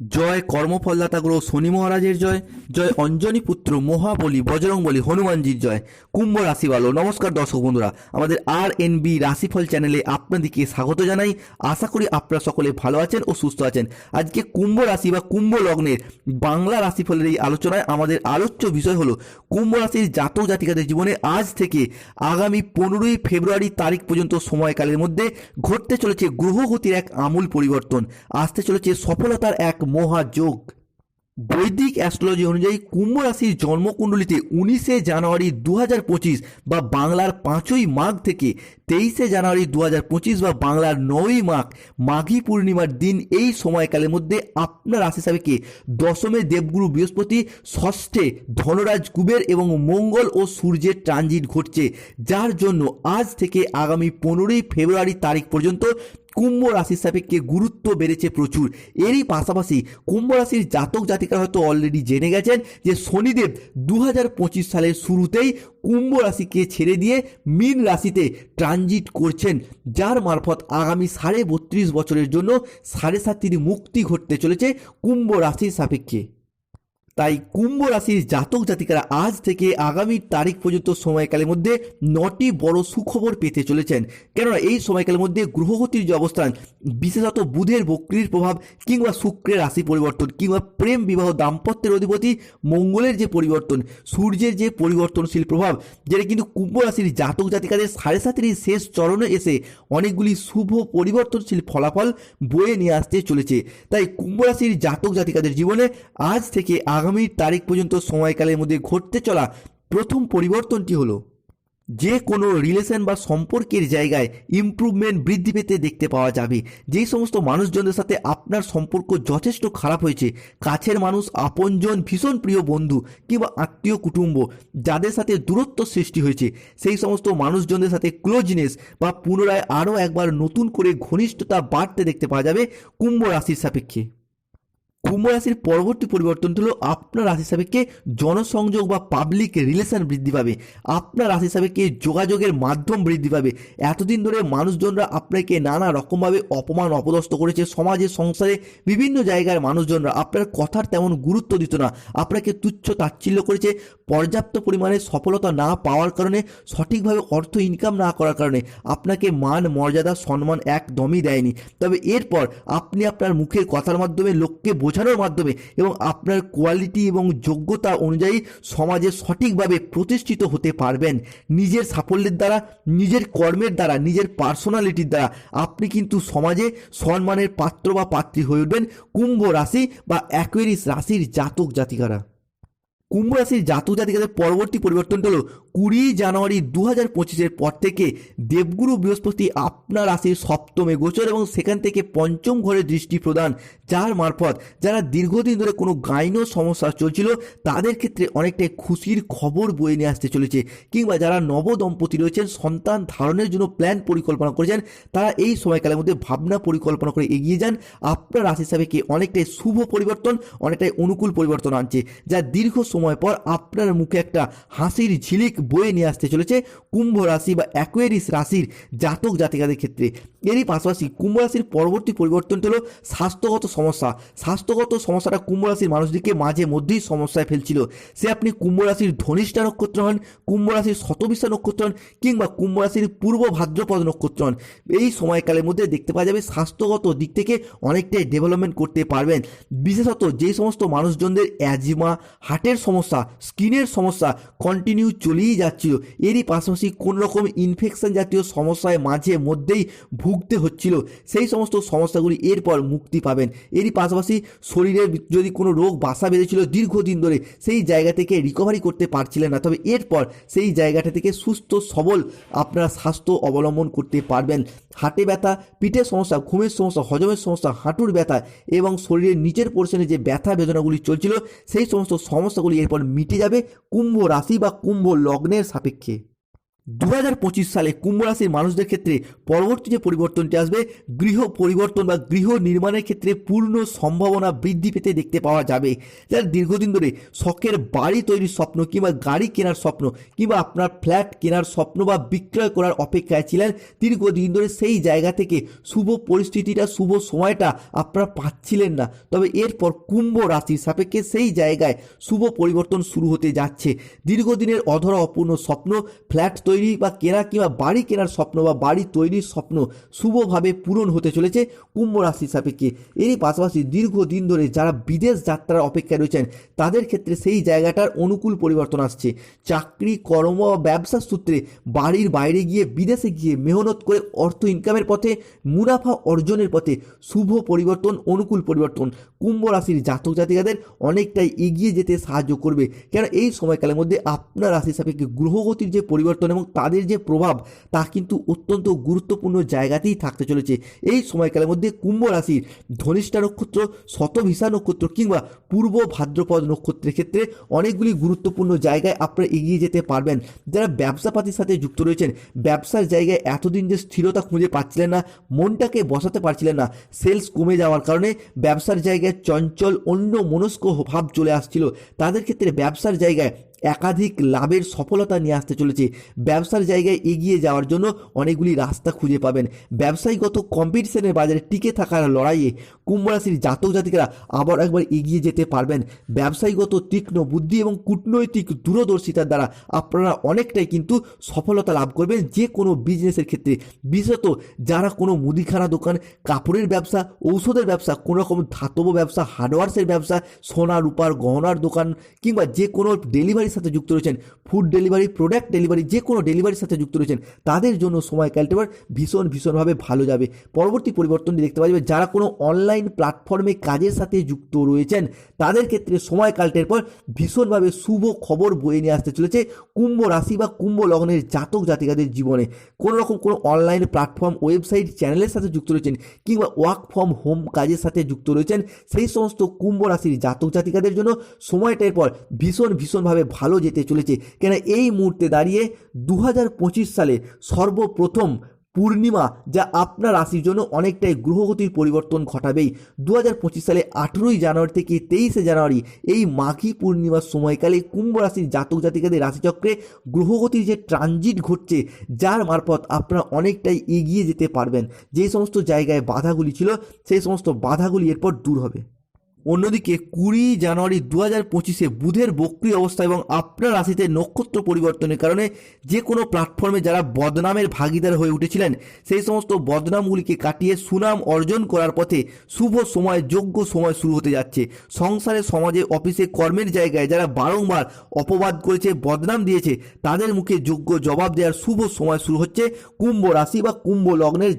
জয় কর্মফলদাতা গ্রহ শনি মহারাজের জয় জয় অঞ্জনী পুত্র মহাবলী বজরংবলী হনুমানজির জয়। কুম্ভ রাশি ভালো নমস্কার দর্শক বন্ধুরা। আমাদের আর এন বি রাশিফল চ্যানেলে আপনাদেরকে স্বাগত জানাই। আশা করি আপনারা সকলে ভালো আছেন ও সুস্থ আছেন। আজকে কুম্ভ রাশি বা কুম্ভ লগ্নের বাংলা রাশিফলের এই আলোচনায় আমাদের আলোচ্য বিষয় হলো, কুম্ভ রাশির জাতক জাতিকাদের জীবনে আজ থেকে আগামী পনেরোই ফেব্রুয়ারি তারিখ পর্যন্ত সময়কালের মধ্যে ঘটতে চলেছে গ্রহগতির এক আমূল পরিবর্তন। আসতে চলেছে সফলতার এক মহাযোগ। বৈদিক অ্যাস্ট্রোলজি অনুযায়ী কুম্ভ রাশির জন্মকুণ্ডলিতে উনিশে জানুয়ারি দু পঁচিশ বা বাংলার পাঁচই মাঘ থেকে তেইশে জানুয়ারি দু পঁচিশ বা বাংলার নয়ই মাঘ, মাঘী পূর্ণিমার দিন এই সময়কালের মধ্যে আপনার রাশি সাপেক্ষে দশমে দেবগুরু বৃহস্পতি, ষষ্ঠে ধনরাজ কুবের এবং মঙ্গল ও সূর্যের ট্রানজিট ঘটছে। যার জন্য আজ থেকে আগামী পনেরোই ফেব্রুয়ারি তারিখ পর্যন্ত কুম্ভ রাশির সাপেক্ষে গুরুত্ব বেড়েছে প্রচুর। এরই পাশাপাশি কুম্ভ রাশির জাতক জাতিকারা হয়তো অলরেডি জেনে গেছেন যে শনিদেব দু পঁচিশ সালের শুরুতেই কুম্ভ রাশিকে ছেড়ে দিয়ে মীন রাশিতে ট্রানজিট করছেন, যার মারফত আগামী সাড়ে বত্রিশ বছরের জন্য সাড়ে সাতটির মুক্তি ঘটতে চলেছে কুম্ভ রাশির সাপেক্ষে। তাই কুম্ভ রাশির জাতক জাতিকারা আজ থেকে আগামী তারিখ পর্যন্ত সময়কালের মধ্যে নটি বড় সুখবর পেতে চলেছেন। কেননা এই সময়কালের মধ্যে গ্রহগতির যে অবস্থান, বিশেষত বুধের বক্রির প্রভাব কিংবা শুক্রের রাশি পরিবর্তন কিংবা প্রেম বিবাহ দাম্পত্যের অধিপতি মঙ্গলের যে পরিবর্তন, সূর্যের যে পরিবর্তনশীল প্রভাব, যেটা কিন্তু কুম্ভ রাশির জাতক জাতিকাদের সাড়ে সাতের শেষ চরণে এসে অনেকগুলি শুভ পরিবর্তনশীল ফলাফল বয়ে নিয়ে আসতে চলেছে। তাই কুম্ভ রাশির জাতক জাতিকাদের জীবনে আজ থেকে আগামী তারিখ পর্যন্ত সময়কালের মধ্যে ঘটতে চলা প্রথম পরিবর্তনটি হলো, যে কোনো রিলেশন বা সম্পর্কের জায়গায় ইমপ্রুভমেন্ট বৃদ্ধি পেতে দেখতে পাওয়া যাবে। যেই সমস্ত মানুষজনদের সাথে আপনার সম্পর্ক যথেষ্ট খারাপ হয়েছে, কাছের মানুষ, আপনজন, ভীষণ প্রিয় বন্ধু কিংবা আত্মীয় কুটুম্ব, যাদের সাথে দূরত্ব সৃষ্টি হয়েছে, সেই সমস্ত মানুষজনদের সাথে ক্লোজনেস বা পুনরায় আরও একবার নতুন করে ঘনিষ্ঠতা বাড়তে দেখতে পাওয়া যাবে কুম্ভ রাশির সাপেক্ষে। কুম্ভ রাশির পরবর্তী পরিবর্তনটি হলো আপনার রাশি সাপেক্ষে জনসংযোগ বা পাবলিক রিলেশন বৃদ্ধি পাবে। আপনার রাশি সাপেক্ষে যোগাযোগের মাধ্যম বৃদ্ধি পাবে। এতদিন ধরে মানুষজনরা আপনাকে নানা রকমভাবে অপমান, অপদস্থ করেছে। সমাজে, সংসারে, বিভিন্ন জায়গার মানুষজনরা আপনার কথার তেমন গুরুত্ব দিত না। আপনাকে তুচ্ছ তাচ্ছিল্য করেছে। পর্যাপ্ত পরিমাণে সফলতা না পাওয়ার কারণে, সঠিকভাবে অর্থ ইনকাম না করার কারণে আপনাকে মান, মর্যাদা, সম্মান একদমই দেয়নি। তবে এরপর আপনি আপনার মুখের কথার মাধ্যমে লোককে বোঝানোর মাধ্যমে এবং আপনার কোয়ালিটি এবং যোগ্যতা অনুযায়ী সমাজে সঠিকভাবে প্রতিষ্ঠিত হতে পারবেন। নিজের সাফল্যের দ্বারা, নিজের কর্মের দ্বারা, নিজের পার্সোনালিটির দ্বারা আপনি কিন্তু সমাজে সম্মানের পাত্র বা পাত্রী হয়ে উঠবেন। কুম্ভ রাশি বা অ্যাকোয়ারিস রাশির জাতক জাতিকারা। কুম্ভ রাশির জাতক জাতিকাদের পরবর্তী পরিবর্তনটা হলো কুড়ি জানুয়ারি দু হাজার পঁচিশের পর থেকে দেবগুরু বৃহস্পতি আপনার রাশির সপ্তমে গোচর এবং সেখান থেকে পঞ্চম ঘরে দৃষ্টি প্রদান, যার মারফত যারা দীর্ঘদিন ধরে কোনো গাইন সমস্যা চলছিল, তাদের ক্ষেত্রে অনেকটাই খুশির খবর বয়ে নিয়ে আসতে চলেছে। কিংবা যারা নবদম্পতি রয়েছেন, সন্তান ধারণের জন্য প্ল্যান পরিকল্পনা করেছেন তারা এই সময়কালের মধ্যে ভাবনা পরিকল্পনা করে এগিয়ে যান। আপনার রাশি হিসাবে কি অনেকটাই শুভ পরিবর্তন, অনেকটাই অনুকূল পরিবর্তন আনছে, যা দীর্ঘ সময় পর আপনার মুখে একটা হাসির ঝিলিক বয়ে নিয়ে আসতে চলেছে কুম্ভ রাশি বা অ্যাকোয়ারিস রাশির জাতক জাতিকাদের ক্ষেত্রে। এরই পাশাপাশি কুম্ভ রাশির পরবর্তী পরিবর্তনটি হলো স্বাস্থ্যগত সমস্যা। স্বাস্থ্যগত সমস্যাটা কুম্ভ রাশির মানুষদেরকে মাঝে মধ্যেই সমস্যায় ফেলছিল। সে আপনি কুম্ভ রাশির ধনিষ্ঠা নক্ষত্র হন, কুম্ভ রাশির শতবিশা নক্ষত্র হন কিংবা কুম্ভ রাশির পূর্ব ভাদ্রপদ নক্ষত্র হন। এই সময়কালের মধ্যে দেখতে পাওয়া যাবে স্বাস্থ্যগত দিক থেকে অনেকটাই ডেভেলপমেন্ট করতে পারবেন। বিশেষত যে সমস্ত মানুষজনদের অ্যাজিমা হার্টের সমস্যা স্কিনের সমস্যা কন্টিনিউ চলেই যাচ্ছিল। এরই পাশাপাশি রকম ইনফেকশন জাতীয় সমস্যায় মাঝে মধ্যেই ভুগতে হচ্ছিল। সেই সমস্ত সমস্যাগুলি এরপর মুক্তি পাবেন। এরই পাশাপাশি শরীরের যদি কোনো রোগ বাসা বেঁধেছিল দীর্ঘদিন ধরে, সেই জায়গা থেকে রিকভারি করতে পারছিলেন না। তবে এরপর সেই জায়গাটা থেকে সুস্থ, সবল আপনারা স্বাস্থ্য অবলম্বন করতে পারবেন। হাটে ব্যথা, পিঠের সমস্যা, ঘুমের সমস্যা, হজমের সমস্যা, হাঁটুর ব্যথা এবং শরীরের নিচের পোর্শনে যে ব্যথা বেদনাগুলি চলছিল, সেই সমস্ত সমস্যাগুলি এরপর মিটে যাবে। কুম্ভ রাশি বা কুম্ভ লগ্নের সাপেক্ষে। দু হাজার পঁচিশ সালে কুম্ভ রাশির মানুষদের ক্ষেত্রে পরবর্তী যে পরিবর্তনটি আসবে, গৃহ পরিবর্তন বা গৃহ নির্মাণের ক্ষেত্রে পূর্ণ সম্ভাবনা বৃদ্ধি পেতে দেখতে পাওয়া যাবে। যারা দীর্ঘদিন ধরে শখের বাড়ি তৈরির স্বপ্ন কিংবা গাড়ি কেনার স্বপ্ন কিংবা আপনার ফ্ল্যাট কেনার স্বপ্ন বা বিক্রয় করার অপেক্ষায় ছিলেন, দীর্ঘদিন ধরে সেই জায়গা থেকে শুভ পরিস্থিতিটা, শুভ সময়টা আপনারা পাচ্ছিলেন না। তবে এরপর কুম্ভ রাশির সাপেক্ষে সেই জায়গায় শুভ পরিবর্তন শুরু হতে যাচ্ছে। দীর্ঘদিনের অধরা অপূর্ণ স্বপ্ন, ফ্ল্যাট তৈরি বা কেনা কিংবা বাড়ি কেনার স্বপ্ন বা বাড়ি তৈরির স্বপ্ন শুভভাবে পূরণ হতে চলেছে কুম্ভ রাশির সাপেক্ষে। এরই পাশাপাশি দীর্ঘদিন ধরে যারা বিদেশ যাত্রার অপেক্ষায় রয়েছেন, তাদের ক্ষেত্রে সেই জায়গাটার অনুকূল পরিবর্তন আসছে। চাকরি, কর্ম ব্যবসার সূত্রে বাড়ির বাইরে গিয়ে বিদেশে গিয়ে মেহনত করে অর্থ ইনকামের পথে, মুনাফা অর্জনের পথে শুভ পরিবর্তন, অনুকূল পরিবর্তন কুম্ভ রাশির জাতক জাতিকাদের অনেকটাই এগিয়ে যেতে সাহায্য করবে। কেন এই সময়কালের মধ্যে আপনার রাশির সাপেক্ষে গ্রহগতির যে পরিবর্তন এবং তাদের যে প্রভাব, তা কিন্তু অত্যন্ত গুরুত্বপূর্ণ জায়গাতেই থাকতে চলেছে। এই সময়কালের মধ্যে কুম্ভ রাশির ধনিষ্ঠা নক্ষত্র, শতভিসা নক্ষত্র কিংবা পূর্ব ভাদ্রপদ নক্ষত্রের ক্ষেত্রে অনেকগুলি গুরুত্বপূর্ণ জায়গায় আপনারা এগিয়ে যেতে পারবেন। যারা ব্যবসাপাতির সাথে যুক্ত রয়েছেন, ব্যবসার জায়গায় এতদিন যে স্থিরতা খুঁজে পাচ্ছিলেন না, মনটাকে বসাতে পারছিলেন না, সেলস কমে যাওয়ার কারণে ব্যবসার জায়গায় চঞ্চল অন্য মনস্ক ভাব চলে আসছিল। তাদের ক্ষেত্রে ব্যবসার জায়গায় একাধিক লাভের সফলতা নিয়ে আসতে চলেছে। ব্যবসার জায়গায় এগিয়ে যাওয়ার জন্য অনেকগুলি রাস্তা খুঁজে পাবেন। ব্যবসায়ীগত কম্পিটিশনের বাজারে টিকে থাকার লড়াইয়ে কুম্ভ রাশির জাতক জাতিকারা আবার একবার এগিয়ে যেতে পারবেন। ব্যবসায়ীগত তীক্ষ্ণ বুদ্ধি এবং কূটনৈতিক দূরদর্শিতার দ্বারা আপনারা অনেকটাই কিন্তু সফলতা লাভ করবেন যে কোনো বিজনেসের ক্ষেত্রে। বিশেষত যারা কোনো মুদিখানা দোকান, কাপড়ের ব্যবসা, ঔষধের ব্যবসা কোনো রকম ধাতব ব্যবসা হার্ডওয়ার্সের ব্যবসা, সোনা, রূপার গহনার দোকান কিংবা যে কোনো ডেলিভারির সাথে যুক্ত রয়েছেন ফুড ডেলিভারি প্রোডাক্ট ডেলিভারি যে কোনো ডেলিভারির সাথে যুক্ত রয়েছেন, তাদের জন্য সময় ক্যালটেবার ভীষণ, ভীষণভাবে ভালো যাবে। পরবর্তী পরিবর্তনটি দেখতে পাওয়া যাবে, যারা কোনো অনলাইন প্ল্যাটফর্মে কাজের সাথে যুক্ত রয়েছেন, তাদের ক্ষেত্রে সময় কালটের পর ভীষণভাবে শুভ খবর বয়ে নিয়ে আসতে চলেছে কুম্ভ রাশি বা কুম্ভ লগ্নের জাতক জাতিকাদের জীবনে। কোনো রকম কোনো অনলাইন প্ল্যাটফর্ম ওয়েবসাইট চ্যানেলের সাথে যুক্ত রয়েছেন কিংবা ওয়ার্ক ফ্রম হোম কাজের সাথে যুক্ত রয়েছেন, সেই সমস্ত কুম্ভ রাশির জাতক জাতিকাদের জন্য সময়টার পর ভীষণ, ভীষণভাবে ভালো যেতে চলেছে। কেন এই মুহূর্তে দাঁড়িয়ে দু হাজার পঁচিশ সালে সর্বপ্রথম পূর্ণিমা যা আপনার রাশির জন্য অনেকটাই গ্রহগতির পরিবর্তন ঘটাবেই। দু হাজার পঁচিশ সালে আঠেরোই জানুয়ারি থেকে তেইশে জানুয়ারি এই মাঘী পূর্ণিমার সময়কালে কুম্ভ রাশির জাতক জাতিকাদের রাশিচক্রে গ্রহগতির যে ট্রানজিট ঘটছে, যার মারফত আপনারা অনেকটাই এগিয়ে যেতে পারবেন। যে সমস্ত জায়গায় বাধাগুলি ছিল, সেই সমস্ত বাধাগুলি এরপর দূর হবে। অন্যদিকে কুড়ি জানুয়ারি দু হাজার পঁচিশে বুধের বক্রি অবস্থা এবং আপনার রাশিতে নক্ষত্র পরিবর্তনের কারণে যে কোনো প্ল্যাটফর্মে যারা বদনামের ভাগিদার হয়ে উঠেছিলেন, সেই সমস্ত বদনামগুলিকে কাটিয়ে সুনাম অর্জন করার পথে শুভ সময়, যোগ্য সময় শুরু হতে যাচ্ছে। সংসারে, সমাজে, অফিসে, কর্মের জায়গায় যারা বারংবার অপবাদ করেছে, বদনাম দিয়েছে, তাদের মুখে যোগ্য জবাব দেওয়ার শুভ সময় শুরু হচ্ছে। কুম্ভ রাশি বা কুম্ভ লগ্নের